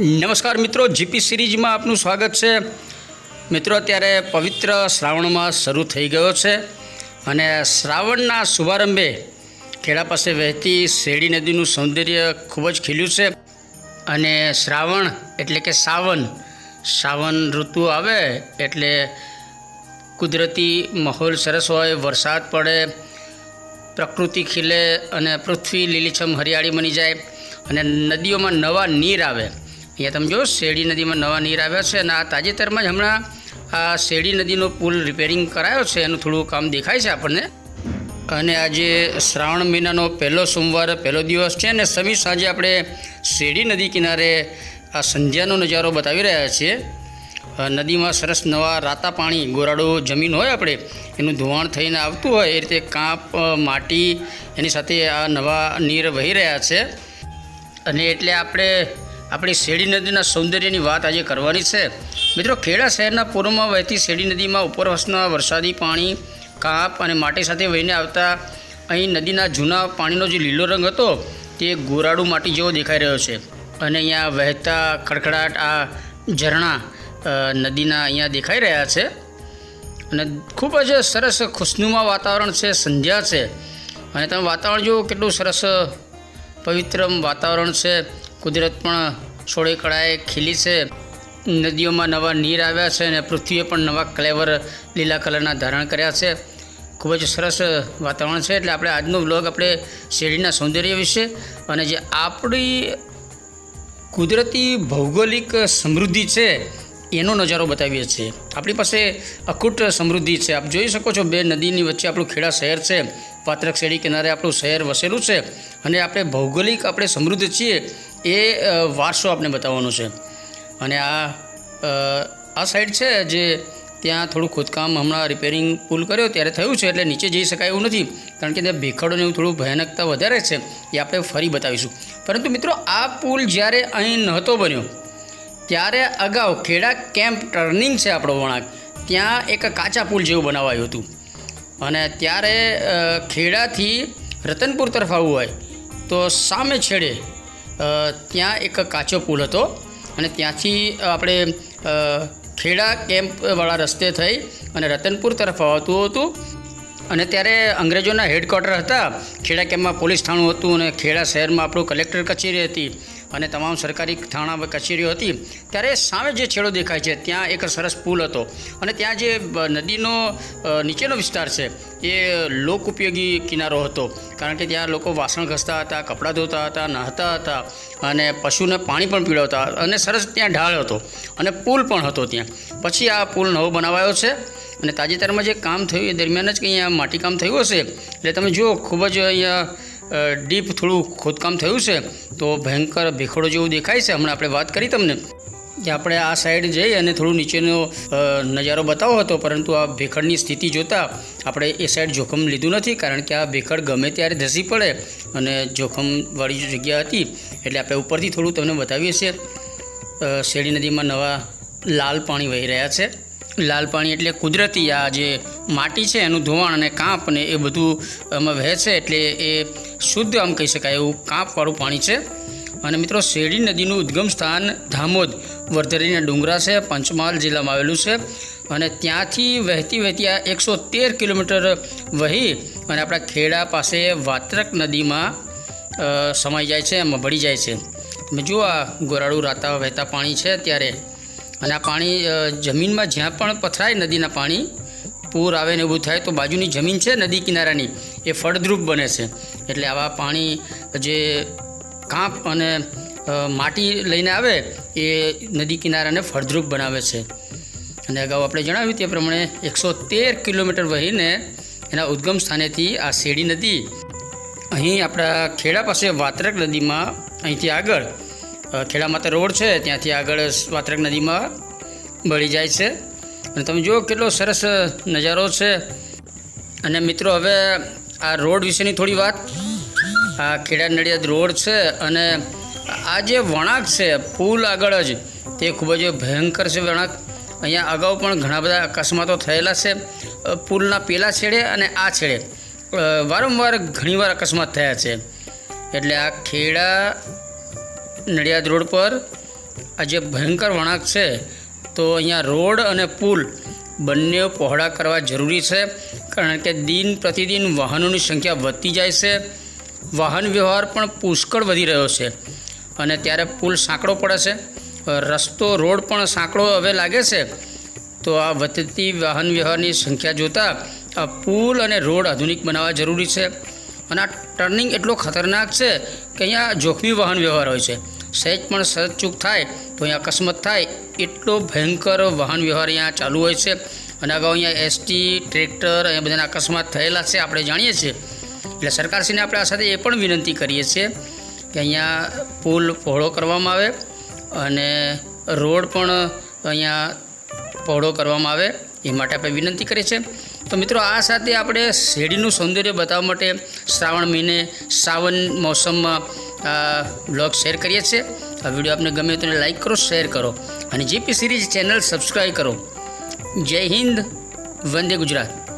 નમસ્કાર મિત્રો, જીપી સિરીઝમાં આપનું સ્વાગત છે. મિત્રો, અત્યારે પવિત્ર શ્રાવણ માસ શરૂ થઈ ગયો છે અને શ્રાવણના શુભારંભે ખેડા પાસે વહેતી શેરડી નદીનું સૌંદર્ય ખૂબ જ ખીલ્યું છે અને શ્રાવણ એટલે કે સાવન સાવન ઋતુ આવે એટલે કુદરતી માહોલ સરસ હોય, વરસાદ પડે, પ્રકૃતિ ખીલે અને પૃથ્વી લીલીછમ હરિયાળી બની જાય અને નદીઓમાં નવા નીર આવે. અહીંયા તમે જો શેરડી નદીમાં નવા નીર આવ્યા છે અને આ તાજેતરમાં જ હમણાં આ શેરડી નદીનો પુલ રિપેરિંગ કરાયો છે, એનું થોડું કામ દેખાય છે આપણને. અને આજે શ્રાવણ મહિનાનો પહેલો સોમવાર, પહેલો દિવસ છે અને સમી સાંજે આપણે શેરડી નદી કિનારે આ સંધ્યાનો નજારો બતાવી રહ્યા છીએ. નદીમાં સરસ નવા રાતા પાણી, ગોરાડો જમીન હોય આપણે, એનું ધોવાણ થઈને આવતું હોય, એ રીતે કાંપ માટી, એની સાથે આ નવા નીર વહી રહ્યા છે. અને એટલે આપણે આપણી શેરડી નદીના સૌંદર્યની વાત આજે કરવાની છે. મિત્રો, ખેડા શહેરના પૂર્વમાં વહેતી શેરડી નદીમાં ઉપરવાસના વરસાદી પાણી, કાપ અને માટી સાથે વહીને આવતા અહીં નદીના જૂના પાણીનો જે લીલો રંગ હતો, તે ગોરાડું માટી જેવો દેખાઈ રહ્યો છે. અને અહીંયા વહેતા ખડખડાટ આ ઝરણા નદીના અહીંયા દેખાઈ રહ્યા છે. અને ખૂબ જ સરસ ખુશનુમા વાતાવરણ છે, સંધ્યા છે. અને તમે વાતાવરણ જુઓ, કેટલું સરસ પવિત્ર વાતાવરણ છે. કુદરત પણ છોડે કળાએ ખીલી છે. નદીઓમાં નવા નીર આવ્યા છે અને પૃથ્વીએ પણ નવા ક્લેવર લીલા કલરના ધારણ કર્યા છે. ખૂબ જ સરસ વાતાવરણ છે. એટલે આપણે આજનો વ્લોગ આપણે શેરડીના સૌંદર્ય વિશે અને જે આપણી કુદરતી ભૌગોલિક સમૃદ્ધિ છે એનો નજારો બતાવીએ છીએ. આપણી પાસે અખૂટ સમૃદ્ધિ છે. આપ જોઈ શકો છો, બે નદીની વચ્ચે આપણું ખેડા શહેર છે. પાત્રક શેરી કિનારે આપણું શહેર વસેલું છે. અને આપણે ભૌગોલિક આપણે સમૃદ્ધ છીએ એ વારસો આપણે બતાવવાનો છે. અને આ આ સાઈડ છે જે ત્યાં થોડું ખોદકામ હમણાં રિપેરિંગ પુલ કર્યો ત્યારે થયું છે, એટલે નીચે જઈ શકાય એવું નથી. કારણ કે ત્યાં ભેખડોને એવું થોડું ભયાનકતા વધારે છે, એ આપણે ફરી બતાવીશું. પરંતુ મિત્રો, આ પુલ જ્યારે અહીં નહોતો બન્યો ત્યારે અગાઉ ખેડા કેમ્પ ટર્નિંગ છે આપણો વળાંક ત્યાં એક કાચા પુલ જેવું બનાવાયું હતું. અને ત્યારે ખેડાથી રતનપુર તરફ આવવું હોય, તો સામે છેડે ત્યાં એક કાચો પુલ હતો. અને ત્યાંથી આપણે ખેડા કેમ્પવાળા રસ્તે થઈ અને રતનપુર તરફ આવતું હતું. અને ત્યારે અંગ્રેજોના હેડક્વાર્ટર હતા. ખેડા કેમ્પમાં પોલીસ થાણું હતું અને ખેડા શહેરમાં આપણું કલેક્ટર કચેરી હતી અને તમામ સરકારી થાણા કચેરીઓ હતી. ત્યારે સામે જે છેડો દેખાય છે, ત્યાં એક સરસ પુલ હતો. અને ત્યાં જે નદીનો નીચેનો વિસ્તાર છે, એ લોક ઉપયોગી કિનારો હતો. કારણ કે ત્યાં લોકો વાસણ ઘસતા હતા, કપડાં ધોતા હતા, નહાતા હતા અને પશુને પાણી પણ પીવડાવતા અને સરસ ત્યાં ઢાળ હતો અને પુલ પણ હતો ત્યાં. પછી આ પુલ નવો બનાવાયો છે. અને તાજેતરમાં જે કામ થયું એ દરમિયાન જ કંઈ અહીંયા માટીકામ થયું હશે? એટલે તમે જુઓ, ખૂબ જ અહીંયા ડીપ થોડું ખોદકામ થયું છે. તો ભયંકર ભેખડો જેવું દેખાય છે. હમણાં આપણે વાત કરી તમને કે આપણે આ સાઈડ જઈ અને થોડું નીચેનો નજારો બતાવો હતો. પરંતુ આ ભેખડની સ્થિતિ જોતાં આપણે એ સાઈડ જોખમ લીધું નથી. કારણ કે આ ભેખડ ગમે ત્યારે ધસી પડે અને જોખમવાળી જગ્યા હતી, એટલે આપણે ઉપરથી થોડું તમને બતાવીએ છીએ. શેરડી નદીમાં નવા લાલ પાણી વહી રહ્યા છે. લાલ પાણી એટલે કુદરતી આ જે માટી છે એનું ધોવાણ અને કાંપ ને એ બધું એમાં વહે છે એટલે એ શુદ્ધ આમ કહી શકાય એવું કાંપવાળું પાણી છે. અને મિત્રો શેરડી નદીનું ઉદ્ગમ સ્થાન ધામોદ, વર્ધરીના ડુંગરા છે, પંચમહાલ જિલ્લામાં આવેલું છે. અને ત્યાંથી વહેતી વહેતી આ એકસો તેર કિલોમીટર વહી અને આપણા ખેડા પાસે વાત્રક નદીમાં સમાઈ જાય છે, એમાં ભળી જાય છે. તમે જુઓ આ ગોરાળું રાતા વહેતા પાણી છે ત્યારે. અને આ પાણી જમીનમાં જ્યાં પણ પથરાય નદીના પાણી, પૂર આવે ને એવું થાય તો બાજુની જમીન છે નદી કિનારાની, એ ફળદ્રુપ બને છે. એટલે આવા પાણી જે કાંપ અને માટી લઈને આવે, એ નદી કિનારાને ફળદ્રુપ બનાવે છે. અને અગાઉ આપણે જણાવ્યું તે પ્રમાણે એકસો તેર કિલોમીટર વહીને એના ઉદ્ગમ સ્થાનેથી આ શેરડી નદી, અહીં આપણા ખેડા પાસે વાત્રક નદીમાં અહીંથી આગળ ખેડા માતા રોડ છે, ત્યાંથી આગળ વાત્રક નદીમાં ભળી જાય છે. અને તમે જુઓ કેટલો સરસ નજારો છે. અને મિત્રો, હવે આ રોડ વિશેની થોડી વાત. આ ખેડા નડિયાદ રોડ છે અને આ જે વળાંક છે, પુલ આગળ જ, તે ખૂબ જ ભયંકર છે વળાંક. અહીંયા અગાઉ પણ ઘણા બધા અકસ્માતો થયેલા છે. પુલના પેલા છેડે અને આ છેડે. વારંવાર ઘણીવાર અકસ્માત થયા છે. એટલે આ ખેડા નડિયાદ રોડ પર આ જે ભયંકર વળાંક છે, તો અહીંયા રોડ અને પુલ બંને પહોળા કરવા જરૂરી છે, કારણ કે દિન પ્રતિદિન વાહનોની સંખ્યા વધતી જાય છે, વાહન વ્યવહાર પણ પુષ્કળ વધી રહ્યો છે, અને ત્યારે પુલ સાંકડો પડે છે, રસ્તો, રોડ પણ સાંકડો હવે લાગે છે, તો આ વધતી વાહન વ્યવહારની સંખ્યા જોતાં આ પુલ અને રોડ આધુનિક બનાવવા જરૂરી છે, અને આ ટર્નિંગ એટલો ખતરનાક છે કે અહીંયા જોખમી વાહન વ્યવહાર હોય છે. સહેજ પણ સહજચૂક થાય, તો અહીંયા અકસ્માત થાય. એટલો ભયંકર વાહન વ્યવહાર અહીંયા ચાલુ હોય છે. અને અગાઉ અહીંયા એસટી ટ્રેક્ટર અહીંયા બધાના અકસ્માત થયેલા છે, આપણે જાણીએ છીએ. એટલે સરકારશ્રીને આપણે આ સાથે એ પણ વિનંતી કરીએ છીએ કે અહીંયા પુલ પહોળો કરવામાં આવે અને રોડ પણ અહીંયા પહોળો કરવામાં આવે, એ માટે આપણે વિનંતી કરીએ છીએ. તો મિત્રો, આ સાથે આપણે શેરડીનું સૌંદર્ય બતાવવા માટે શ્રાવણ મહિને શ્રાવણ મોસમમાં આ બ્લોગ શેર કરીએ છીએ. આ વીડિયો આપને ગમે તો લાઈક કરો શેર કરો. અને જીપી સિરીઝ ચેનલ સબસ્ક્રાઈબ કરો. જય હિન્દ, વંદે ગુજરાત.